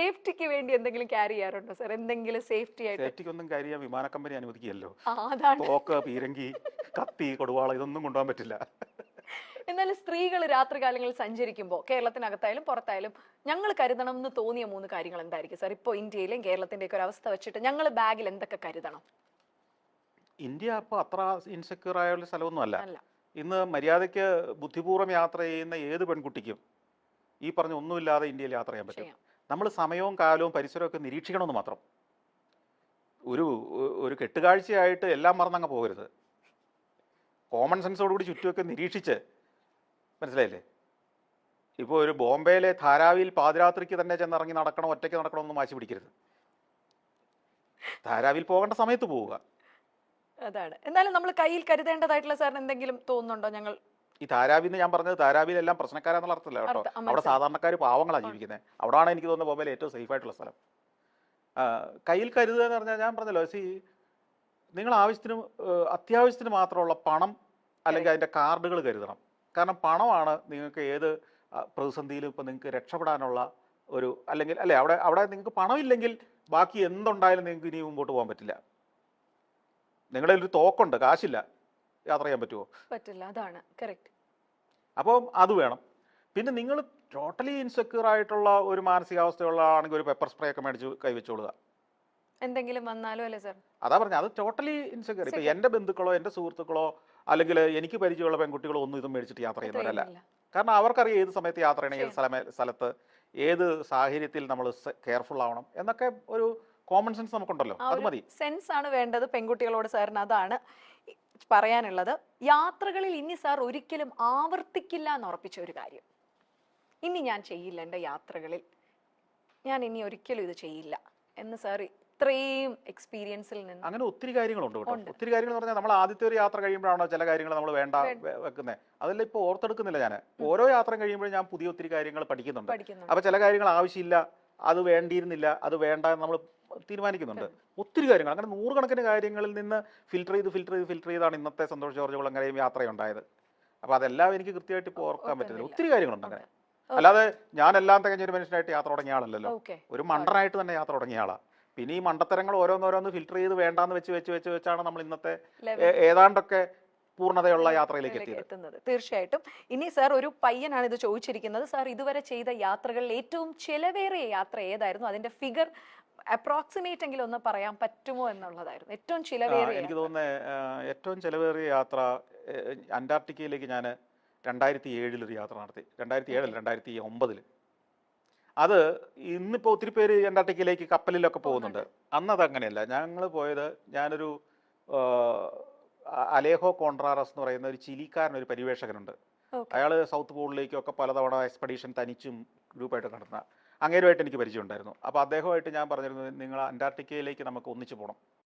സേഫ്റ്റിക്ക് വേണ്ടി എന്തെങ്കിലും ക്യാരി ചെയ്യാറുണ്ടോ സാർ എന്തെങ്കിലും സേഫ്റ്റി ആയിട്ട്? സേഫ്റ്റിക്കൊന്നും ക്യാരി ചെയ്യാൻ വിമാന കമ്പനി അനുവദിക്കുകയല്ലോ. തോക്ക് പീരങ്കി കത്തി കൊടുവാള ഇതൊന്നും കൊണ്ടുപോകാൻ പറ്റില്ല. എന്നാലും സ്ത്രീകൾ രാത്രികാലങ്ങളിൽ സഞ്ചരിക്കുമ്പോൾ കേരളത്തിനകത്തായാലും പുറത്തായാലും ഞങ്ങൾ കരുതണം എന്ന് തോന്നിയ മൂന്ന് കാര്യങ്ങൾ എന്തായിരിക്കും സാർ ഇപ്പോൾ ഇന്ത്യയിലെയും കേരളത്തിന്റെയൊക്കെ ഒരു അവസ്ഥ വെച്ചിട്ട് ഞങ്ങൾ ബാഗിൽ എന്തൊക്കെ കരുതണം? ഇന്ത്യ അപ്പോൾ അത്ര ഇൻസെക്യൂർ ആയ ഒരു സ്ഥലമൊന്നും അല്ല. ഇന്ന് മര്യാദയ്ക്ക് ബുദ്ധിപൂർവം യാത്ര ചെയ്യുന്ന ഏത് പെൺകുട്ടിക്കും ഈ പറഞ്ഞ ഒന്നുമില്ലാതെ ഇന്ത്യയിൽ യാത്ര ചെയ്യാൻ പറ്റും. നമ്മൾ സമയവും കാലവും പരിസരവും ഒക്കെ നിരീക്ഷിക്കണമെന്ന് മാത്രം. ഒരു ഒരു കെട്ടുകാഴ്ചയായിട്ട് എല്ലാം മറന്നങ്ങ് പോകരുത്. കോമൺ സെൻസോടുകൂടി ചുറ്റുമൊക്കെ നിരീക്ഷിച്ച്. മനസ്സിലായില്ലേ? ഇപ്പോൾ ഒരു ബോംബെയിലെ ധാരാവിയിൽ പാതിരാത്രിക്ക് തന്നെ ചെന്നിറങ്ങി നടക്കണം ഒറ്റയ്ക്ക് നടക്കണമെന്ന് വാശി പിടിക്കരുത്. ധാരാവിയിൽ പോകേണ്ട സമയത്ത് പോവുക. അതാണ്. എന്നാലും നമ്മൾ കയ്യിൽ കരുതേണ്ടതായിട്ടുള്ള സാറിന് എന്തെങ്കിലും തോന്നുന്നുണ്ടോ? ഞങ്ങൾ ഈ ധാരാവിന്ന് ഞാൻ പറഞ്ഞത് താരാവിയിലെല്ലാം പ്രശ്നക്കാരെന്നുള്ള അർത്ഥമല്ല കേട്ടോ. അവിടെ സാധാരണക്കാർ പാവങ്ങളാണ് ജീവിക്കുന്നത് അവിടെയാണ് എനിക്ക് തോന്നുന്നത് ബോംബെയിലെ ഏറ്റവും സേഫ് ആയിട്ടുള്ള സ്ഥലം. കയ്യിൽ കരുതുക എന്ന് പറഞ്ഞാൽ ഞാൻ പറഞ്ഞല്ലോ സി നിങ്ങൾ ആവശ്യത്തിന് അത്യാവശ്യത്തിന് മാത്രമുള്ള പണം അല്ലെങ്കിൽ അതിന്റെ കാർഡുകൾ കരുതണം. കാരണം പണമാണ് നിങ്ങൾക്ക് ഏത് പ്രതിസന്ധിയിലും ഇപ്പം നിങ്ങൾക്ക് രക്ഷപ്പെടാനുള്ള ഒരു അല്ലെങ്കിൽ അല്ലെ അവിടെ അവിടെ നിങ്ങൾക്ക് പണമില്ലെങ്കിൽ ബാക്കി എന്തുണ്ടായാലും നിങ്ങൾക്ക് ഇനി മുമ്പോട്ട് പോകാൻ പറ്റില്ല. നിങ്ങളുടെ ഒരു തോക്കുണ്ട് കാശില്ല. യാത്ര ചെയ്യാൻ പറ്റുമോ പറ്റില്ല അതാണ്. കറക്റ്റ് അപ്പം അത് വേണം. പിന്നെ നിങ്ങൾ ടോട്ടലി ഇൻസെക്യൂർ ആയിട്ടുള്ള ഒരു മാനസികാവസ്ഥയുള്ള ആണെങ്കിൽ ഒരു പെപ്പർ സ്പ്രേ ഒക്കെ മേടിച്ച് കൈവച്ചോളുക എന്തെങ്കിലും വന്നാലോ അല്ലേ സാർ അതാ പറഞ്ഞ അത് ടോട്ടലി ഇൻസെക്യൂർ ഇപ്പൊ എന്റെ ബന്ധുക്കളോ എന്റെ സുഹൃത്തുക്കളോ അല്ലെങ്കിൽ എനിക്ക് പരിചയമുള്ള പെൺകുട്ടികളോ ഒന്നും ഇതും മേടിച്ചിട്ട് യാത്ര ചെയ്യുന്നവരല്ല. കാരണം അവർക്കറിയാം ഏത് സമയത്ത് യാത്ര ചെയ്യണം ഏത് സ്ഥലമേ സ്ഥലത്ത് ഏത് സാഹചര്യത്തിൽ നമ്മൾ കെയർഫുൾ ആവണം എന്നൊക്കെ ഒരു കോമൺ സെൻസ് നമുക്കുണ്ടല്ലോ. അത് മതി. സെൻസ് ആണ് വേണ്ടത് പെൺകുട്ടികളോട് സാറിന് അതാണ്. പറയാനുള്ളത് യാത്രകളിൽ ഇനി സാർ ഒരിക്കലും ആവർത്തിക്കില്ല എന്ന് ഉറപ്പിച്ച ഒരു കാര്യം. ഇനി ഞാൻ ചെയ്യില്ല എന്റെ യാത്രകളിൽ. ഞാൻ ഇനി ഒരിക്കലും ഇത് ചെയ്യില്ല എന്ന് സാർ ഇത്രയും എക്സ്പീരിയൻസിൽ നിന്ന് അങ്ങനെ ഒത്തിരി കാര്യങ്ങളുണ്ട് കേട്ടോ. ഒത്തിരി കാര്യങ്ങൾ പറഞ്ഞാൽ നമ്മൾ ആദ്യത്തെ ഒരു യാത്ര കഴിയുമ്പോഴാണോ ചില കാര്യങ്ങൾ നമ്മൾ വേണ്ട വെക്കുന്നത് അതെല്ലാം ഇപ്പോൾ ഓർത്തെടുക്കുന്നില്ല ഞാൻ. ഓരോ യാത്ര കഴിയുമ്പോഴും ഞാൻ പുതിയ ഒത്തിരി കാര്യങ്ങൾ പഠിക്കുന്നുണ്ട്. അപ്പോൾ അപ്പൊ ചില കാര്യങ്ങൾ ആവശ്യമില്ല അത് വേണ്ടിയിരുന്നില്ല അത് വേണ്ട നമ്മൾ തീരുമാനിക്കുന്നുണ്ട്. ഒത്തിരി കാര്യങ്ങൾ. അങ്ങനെ നൂറുകണക്കിന് കാര്യങ്ങളിൽ നിന്ന് ഫിൽറ്റർ ചെയ്ത് ഫിൽറ്റർ ചെയ്ത് ഫിൽറ്റർ ചെയ്താണ് ഇന്നത്തെ സന്തോഷ് ജോർജ് കുളങ്ങരയും യാത്രയുണ്ടായത്. അപ്പോൾ അതെല്ലാം എനിക്ക് കൃത്യമായിട്ട് ഇപ്പോൾ ഓർക്കാൻ പറ്റുന്നില്ല ഒത്തിരി കാര്യങ്ങളുണ്ട് അങ്ങനെ. അല്ലാതെ ഞാൻ എല്ലാം തികഞ്ഞ ഒരു മനുഷ്യനായിട്ട് യാത്ര തുടങ്ങിയ ആളല്ലല്ലോ ഒരു മണ്ടനായിട്ട് തന്നെ യാത്ര തുടങ്ങിയ ആളാ പിന്നെ ഈ മണ്ടത്തരങ്ങൾ ഓരോന്നോരോന്ന് ഫിൽറ്റർ ചെയ്ത് വേണ്ടാന്ന് വെച്ച് വെച്ച് വെച്ച് വെച്ചാണ് നമ്മൾ ഇന്നത്തെ ഏതാണ്ടൊക്കെ പൂർണതയുള്ള യാത്രയിലേക്ക് എത്തുന്നത്. തീർച്ചയായിട്ടും. ഇനി സാർ ഒരു പയ്യനാണ് ഇത് ചോദിച്ചിരിക്കുന്നത്. സാർ ഇതുവരെ ചെയ്ത യാത്രകളിൽ ഏറ്റവും ചെലവേറിയ യാത്ര ഏതായിരുന്നു? അതിന്റെ ഫിഗർ അപ്രോക്സിമേറ്റ് എങ്കിലും ഒന്ന് പറയാൻ പറ്റുമോ എന്നുള്ളതായിരുന്നു. ഏറ്റവും ചിലവേറിയ എനിക്ക് തോന്നുന്നത് ഏറ്റവും ചിലവേറിയ യാത്ര അന്റാർട്ടിക്കയിലേക്ക് ഞാൻ രണ്ടായിരത്തി ഏഴിലൊരു യാത്ര നടത്തി. രണ്ടായിരത്തി ഏഴല്ല രണ്ടായിരത്തി ഒമ്പതിൽ അത് ഇന്നിപ്പോൾ ഒത്തിരി പേര് അന്റാർട്ടിക്കയിലേക്ക് കപ്പലിലൊക്കെ പോകുന്നുണ്ട്. അന്ന് അത് അങ്ങനെയല്ല ഞങ്ങൾ പോയത് ഞാനൊരു അലേഹോ കോൺട്രാറസ് എന്ന് പറയുന്ന ഒരു ചിലിക്കാരൻ ഒരു പരിവേഷകനുണ്ട്. അയാൾ സൗത്ത് പോളിലേക്കൊക്കെ പലതവണ എക്സ്പെഡീഷൻ തനിച്ചും ഗ്രൂപ്പായിട്ട് നടത്തുന്ന അങ്ങേരുമായിട്ട് എനിക്ക് പരിചയമുണ്ടായിരുന്നു. അപ്പോൾ അദ്ദേഹമായിട്ട് ഞാൻ പറഞ്ഞിരുന്നത് നിങ്ങൾ അന്റാർട്ടിക്കയിലേക്ക് നമുക്ക് ഒന്നിച്ച് പോകണം